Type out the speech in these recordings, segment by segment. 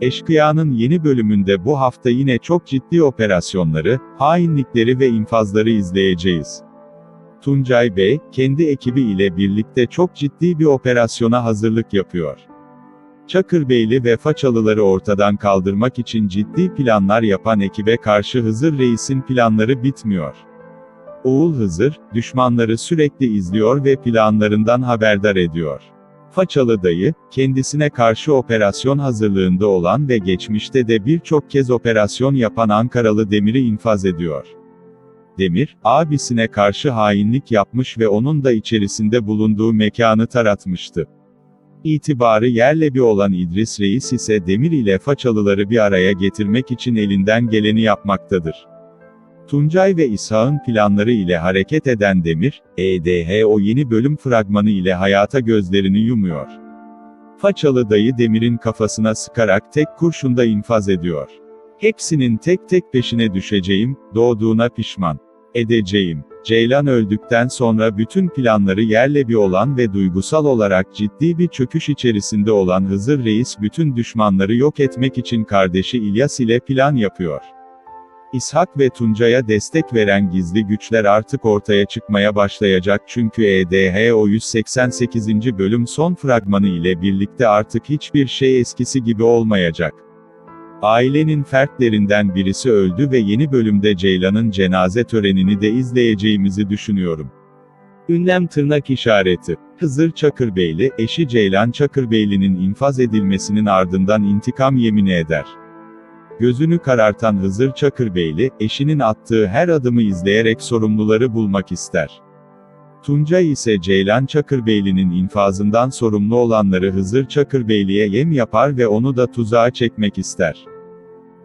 Eşkıya'nın yeni bölümünde bu hafta yine çok ciddi operasyonları, hainlikleri ve infazları izleyeceğiz. Tuncay Bey, kendi ekibi ile birlikte çok ciddi bir operasyona hazırlık yapıyor. Çakırbeyli ve Façalıları ortadan kaldırmak için ciddi planlar yapan ekibe karşı Hızır Reis'in planları bitmiyor. Oğul Hızır, düşmanları sürekli izliyor ve planlarından haberdar ediyor. Façalı dayı, kendisine karşı operasyon hazırlığında olan ve geçmişte de birçok kez operasyon yapan Ankaralı Demir'i infaz ediyor. Demir, abisine karşı hainlik yapmış ve onun da içerisinde bulunduğu mekanı taratmıştı. İtibarı yerle bir olan İdris Reis ise Demir ile Façalıları bir araya getirmek için elinden geleni yapmaktadır. Tuncay ve İshak'ın planları ile hareket eden Demir, EDH o yeni bölüm fragmanı ile hayata gözlerini yumuyor. Façalı dayı Demir'in kafasına sıkarak tek kurşunda infaz ediyor. Hepsinin tek tek peşine düşeceğim, doğduğuna pişman edeceğim. Ceylan öldükten sonra bütün planları yerle bir olan ve duygusal olarak ciddi bir çöküş içerisinde olan Hızır Reis bütün düşmanları yok etmek için kardeşi İlyas ile plan yapıyor. İshak ve Tuncay'a destek veren gizli güçler artık ortaya çıkmaya başlayacak çünkü EDHO 188. bölüm son fragmanı ile birlikte artık hiçbir şey eskisi gibi olmayacak. Ailenin fertlerinden birisi öldü ve yeni bölümde Ceylan'ın cenaze törenini de izleyeceğimizi düşünüyorum. Ünlem tırnak işareti. Hızır Çakırbeyli, eşi Ceylan Çakırbeyli'nin infaz edilmesinin ardından intikam yemini eder. Gözünü karartan Hızır Çakırbeyli, eşinin attığı her adımı izleyerek sorumluları bulmak ister. Tuncay ise Ceylan Çakırbeyli'nin infazından sorumlu olanları Hızır Çakırbeyli'ye yem yapar ve onu da tuzağa çekmek ister.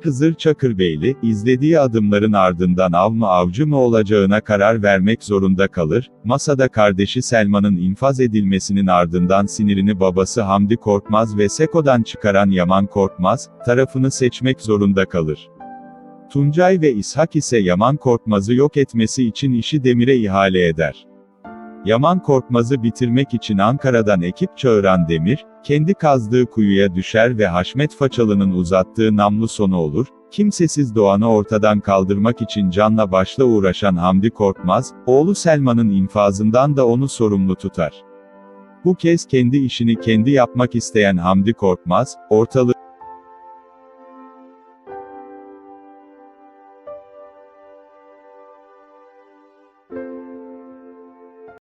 Hızır Çakırbeyli, izlediği adımların ardından av mı avcı mı olacağına karar vermek zorunda kalır, masada kardeşi Selman'ın infaz edilmesinin ardından sinirini babası Hamdi Korkmaz ve Seko'dan çıkaran Yaman Korkmaz, tarafını seçmek zorunda kalır. Tuncay ve İshak ise Yaman Korkmaz'ı yok etmesi için işi Demir'e ihale eder. Yaman Korkmaz'ı bitirmek için Ankara'dan ekip çağıran Demir, kendi kazdığı kuyuya düşer ve Haşmet Façalı'nın uzattığı namlu sonu olur, kimsesiz Doğan'ı ortadan kaldırmak için canla başla uğraşan Hamdi Korkmaz, oğlu Selman'ın infazından da onu sorumlu tutar. Bu kez kendi işini kendi yapmak isteyen Hamdi Korkmaz, ortalığı